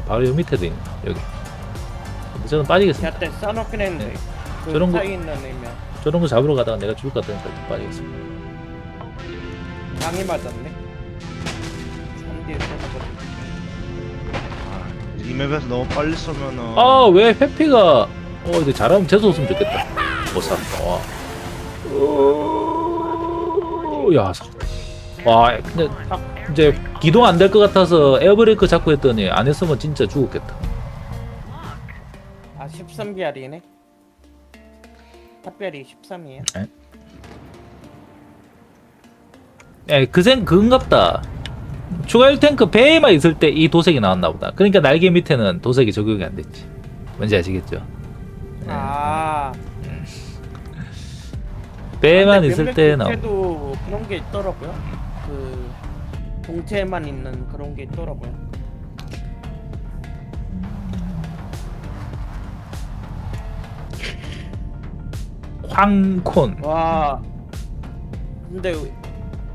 어, 바로 요 밑에도 있네. 여기. 근데 저는 빠지겠습니다. 곁에 써놓긴 했는데 네. 그 저런 거- 사이 있는 애면 저런 거 잡으러 가다가 내가 죽을 것 같으니까 좀 빠지겠습니다. 강이 맞았네 3D에 써놓거든 이 맵에서 너무 빨리 쏘면은 아, 왜 회피가 어, 이제 잘하면 재수 없으면 좋겠다. 못 사. 와. 오, 야, 사- 와, 근데 이제 기동 안 될 것 같아서 에어브레이크 잡고 했더니 안 했으면 진짜 죽었겠다. 아 13별이네 탑별이 13이에요 예, 그생 그건갑다. 추가 1탱크 배에만 있을 때 이 도색이 나왔나 보다. 그러니까 날개 밑에는 도색이 적용이 안 됐지. 뭔지 아시겠죠? 예. 아 배에만 근데 있을 몇몇 때 나오. 동체도 그런 게 있더라고요 그 동체에만 있는 그런 게 있더라고요 황콘. 와 근데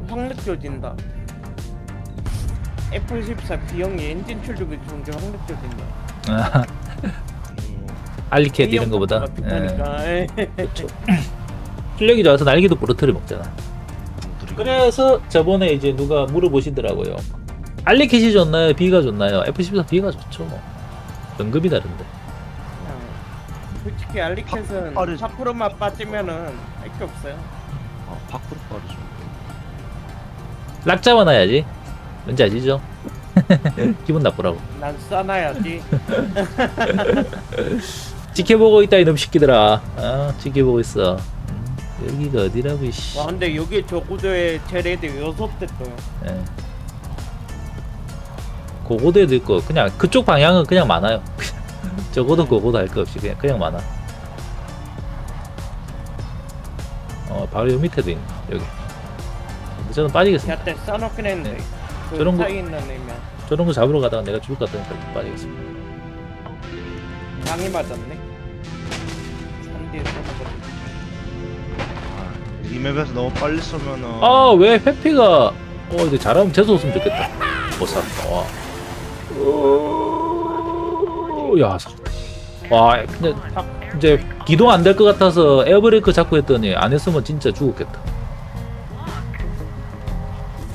확 느껴진다 F14 B형이 엔진 출력이 좋은 게확 느껴진다 아, 음, 알리켓 이런 거보다. 예. 그렇죠. 실력이 좋아서 날개도 부러뜨려 먹잖아. 그래서 저번에 이제 누가 물어보시더라고요. 알리켓이 좋나요? B가 좋나요? F14 B가 좋죠. 등급이 다른데. 그냥 솔직히 알리켓은 팍 빠르지. 4%만 빠지면은 할 게 없어요 아, 밖으로 빠르죠. 락 잡아놔야지. 뭔지 아시죠? 기분 나쁘라고. 난 싸놔야지 지켜보고 있다 이놈 새끼들아. 아, 지켜보고 있어. 음, 여기가 어디라고 이씨. 와 근데 여기 저 구조에 제 레드 여섯 대 떠요 예. 고고도에도 있고 그냥 그쪽 방향은 그냥 많아요. 적어도 고고도 할 거 없이 그냥 그냥 많아. 어 바로 요 밑에도 있네 여기. 저는 빠지겠습니다. 곁에 써놓긴 했는데 네. 그 저런 거- 사이 있는 애면 저런 거 잡으러 가다가 내가 죽을 것 같으니까 좀 빠지겠습니다. 강이 맞았네 3D에 써놓거든 아, 이 맵에서 너무 빨리 쏘면은 아 왜 회피가 어 이제 잘하면 재수 없으면 좋겠다. 못 사. 와. 오, 야. 사- 와 근데 이제 기동 안 될 것 같아서 에어브레이크 잡고 했더니 안 했으면 진짜 죽었겠다.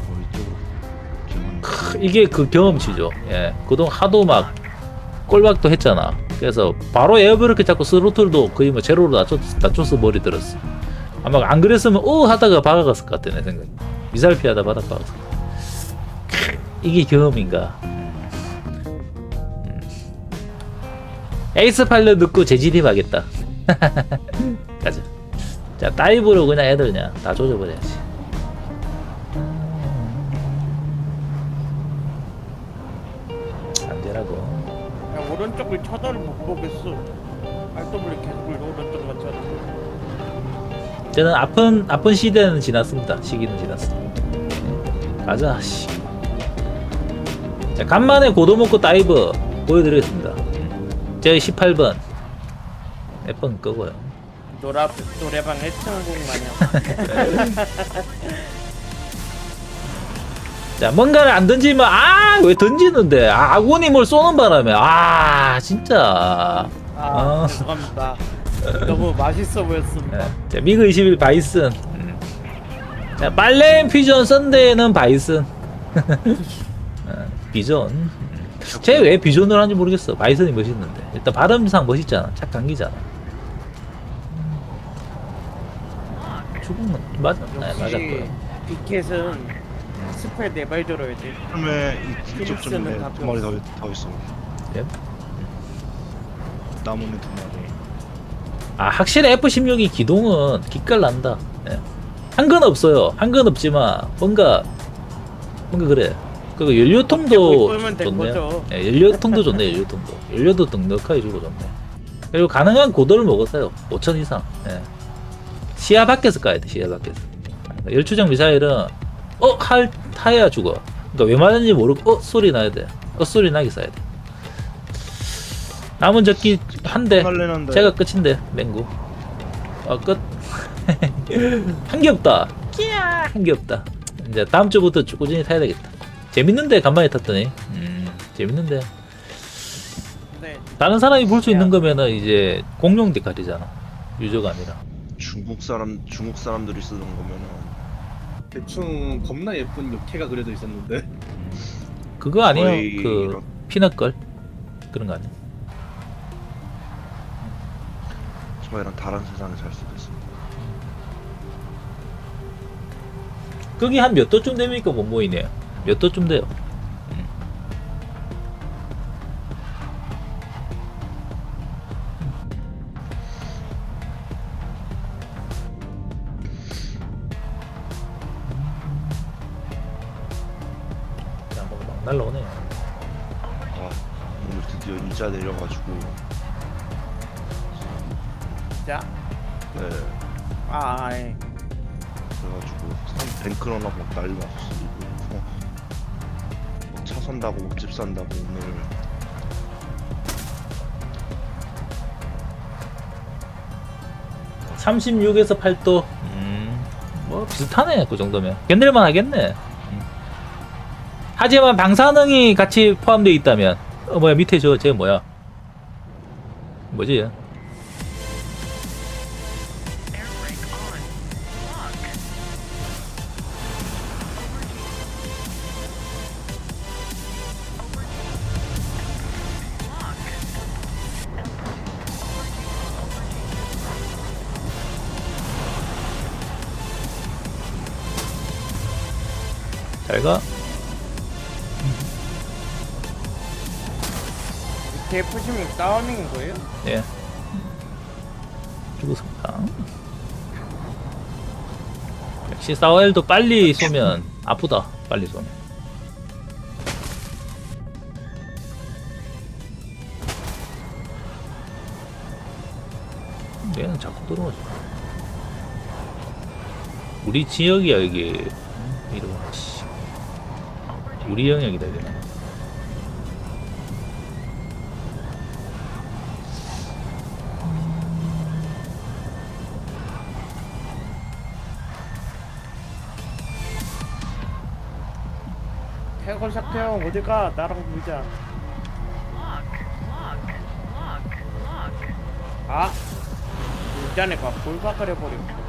뭐 이쪽으로 크, 이게 그 경험치죠. 예. 그동안 하도 막 꼴박도 했잖아. 그래서 바로 에어브레이크 잡고 스로틀도 거의 뭐 제로로 낮췄, 낮춰서 머리 들었어. 아마 안 그랬으면 어 하다가 박아갔을 것 같아 내 생각에. 미사일 피하다 바닥 박았어. 크, 이게 경험인가. 음. 에이스 팔려 넣고 재진입 하겠다. 가자. 자 다이브로 그냥 애들 그냥 다 조져버려야지. 안 되라고. 야, 오른쪽을 쳐다를 못 보겠어 RW 계속 오른쪽만 쳐다 저는 아픈 아픈 시대는 지났습니다. 시기는 지났어. 가자. 씨. 자 간만에 고도 먹고 다이브 보여드리겠습니다. 제 18번 몇번 끄고요. 노라, 노래방 애창곡 마냥 자 뭔가를 안 던지면 아 왜 던지는데 아, 아군이 뭘 쏘는 바람에 아 진짜 아 아. 죄송합니다 너무 맛있어 보였습니다 네. 자 미그 21 바이슨 음. 자 빨렘 퓨전 썬데이는 바이슨 어, 비전 쟤왜 비전을 하는지 모르겠어 바이슨이 멋있는데 일단 발음상 멋있잖아 착한 기잖아 죽은 건 맞아 네, 역시 맞았고요 비켓은 스펠 네발 들어야지 이- 이쪽 다두 마리 더, 더 있어. 예? 나무는 두 마리. 아 확실히 F16이 기동은 기깔 난다 예. 한건 없어요 한 건 없지만 뭔가 뭔가 그래 그리고 연료통도 된 좋네요. 예, 연료통도 좋네 연료통도 연료도 넉넉하게 주고 좋네 그리고 가능한 고도를 먹었어요 5천 이상 예. 시야 밖에서 까야 돼 시야 밖에서 그러니까 열추정 미사일은 어? 할, 타야 죽어 그러니까 왜 맞았는지 모르고 어? 소리 나야 돼어 소리 나게 쏴야 돼 남은 적기 한대 제가 끝인데 맹구 어 끝. 한게 없다. 한게 없다. 이제 다음 주부터 쭉 꾸준히 타야 되겠다. 재밌는데 간만에 탔더니. 음 재밌는데. 다른 사람이 볼 수 있는 거면은 이제 공용 데칼이잖아. 유저가 아니라. 중국 사람 중국 사람들이 쓰는 거면은 대충 겁나 예쁜 육회가 그려져 있었는데 그거 아니에요? 거의 그 이런- 피넛걸 그런 거 아니야? 저희랑 다른 세상에 살 수도 있어. 그게 한 몇 도쯤 됩니까 못 모이네요. 몇 도쯤 돼요? 음. 야, 뭐, 막 날라오네. 아 오늘 드디어 이자 내려가지고 자, 네 아, 아, 예. 그래가지고 산 뱅크런하고 막 난리 났었어 이거. 어. 뭐차 산다고 집 산다고 오늘 36에서 8도. 음, 뭐 비슷하네 그 정도면. 견딜만 하겠네. 음. 하지만 방사능이 같이 포함되어 있다면, 어 뭐야 밑에 저쟤 뭐야? 뭐지? 잘 가. 밑에 F16 다운인 거예요? 예. 죽었습니다. 역시 사와일도 빨리 쏘면 아프다. 빨리 쏘면. 얘는 자꾸 들어오지. 우리 지역이야 여기. 이러고 씨. 우리 영역이다 이거는. 태고샷 형 어디가? 나랑 놀자. 아, 울자네가 볼박을 해버리고.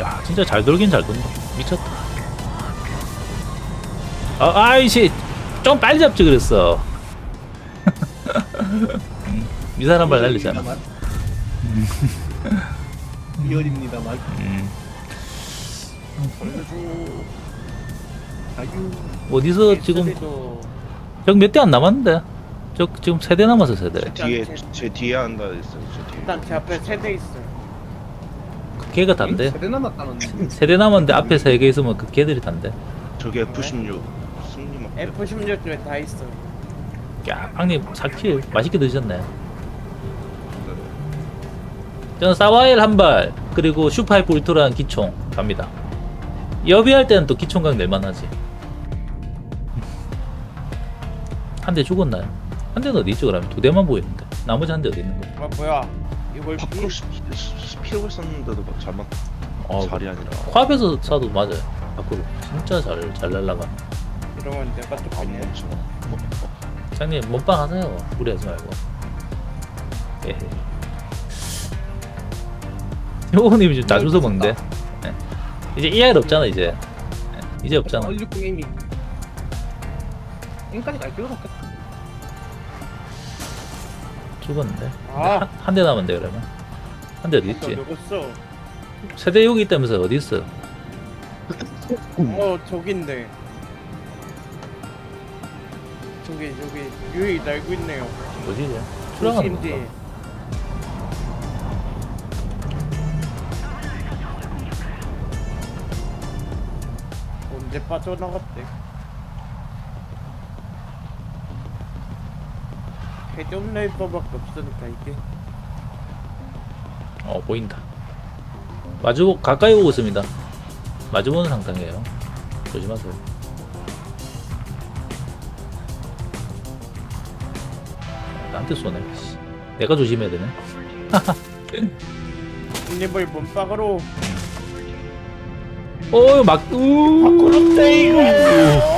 야 진짜 잘 돌긴 잘 돈다 미쳤다. 아, 아이씨. 좀 빨리 잡지 그랬어. 음, 이 사람 발 날리잖아. 리얼입니다만 음, 아유. 어디서 지금 적 몇 대 안 남았는데? 저 지금 세 대 남았어 세대. 뒤에 제 뒤에 한다 했어요. 제 뒤에. 일단 제 앞에 세대 있어. 그 개가 단데 세대 남았다는 세대 남았는데 앞에 세 개 있으면 그 개들이 단데 저게 F16 승리 막. F16 쪽에 다 있어. 야 빵님 4킬 맛있게 드셨네 저는 사와일 한 발 그리고 슈파이프 울트라는 기총 갑니다 여비할 때는 또 기총각 낼만하지 한 대 죽었나요? 한 대는 어디 있죠 그러면 두 대만 보이는데 나머지 한 대 어디 있는 거야? 아 뭐야? 이걸 밖으로 스피드를 썼는데도 막 잘못 어, 잘이 아니라. 코앞에서 쏴도 맞아요. 밖으로. 진짜 잘, 잘 날라가 이러면 내가 또안 멈춰. 장님 몸빵 하세요. 무리하지 말고. 예. 요거님이 좀 자주서 먹는데? 예. 이제 ER 없잖아 이제. 예. 이제 없잖아. 160 에임이. 앵까지 갈 필요가 없겠다 죽었는데 아. 한 대 남았는데 그러면 한 대 어디 또 있지 누웠어. 세대 여기 있다면서 어디 있어 어 저긴데. 저기 저기 유이 날고 있네요. 이제 출항하는. 건가 언제 빠져나갔대? 해적 라이퍼밖에 없으니까 이게. 어 보인다. 마주보 가까이 오고 있습니다. 마주보는 상태예요. 조심하세요. 나한테 쏘네 내가 조심해야 되네. 입을 몸박으로. 어막으 바꾸럽다 이거.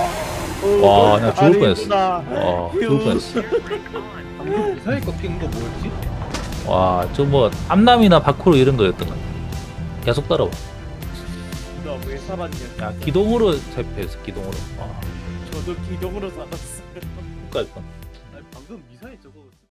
와, 나 죽을 뻔했어. 와, 죽을 뻔했어. 방금 미사일 꺾이는 거 뭐였지? 와, 저 뭐, 암남이나 바쿠로 이런 거였던 것 같아. 계속 따라와. 나왜 살았냐 야, 기동으로 대패했어, 기동으로. 아, 저도 기동으로 살았어요 끝까지. 아니 방금 미사일 저거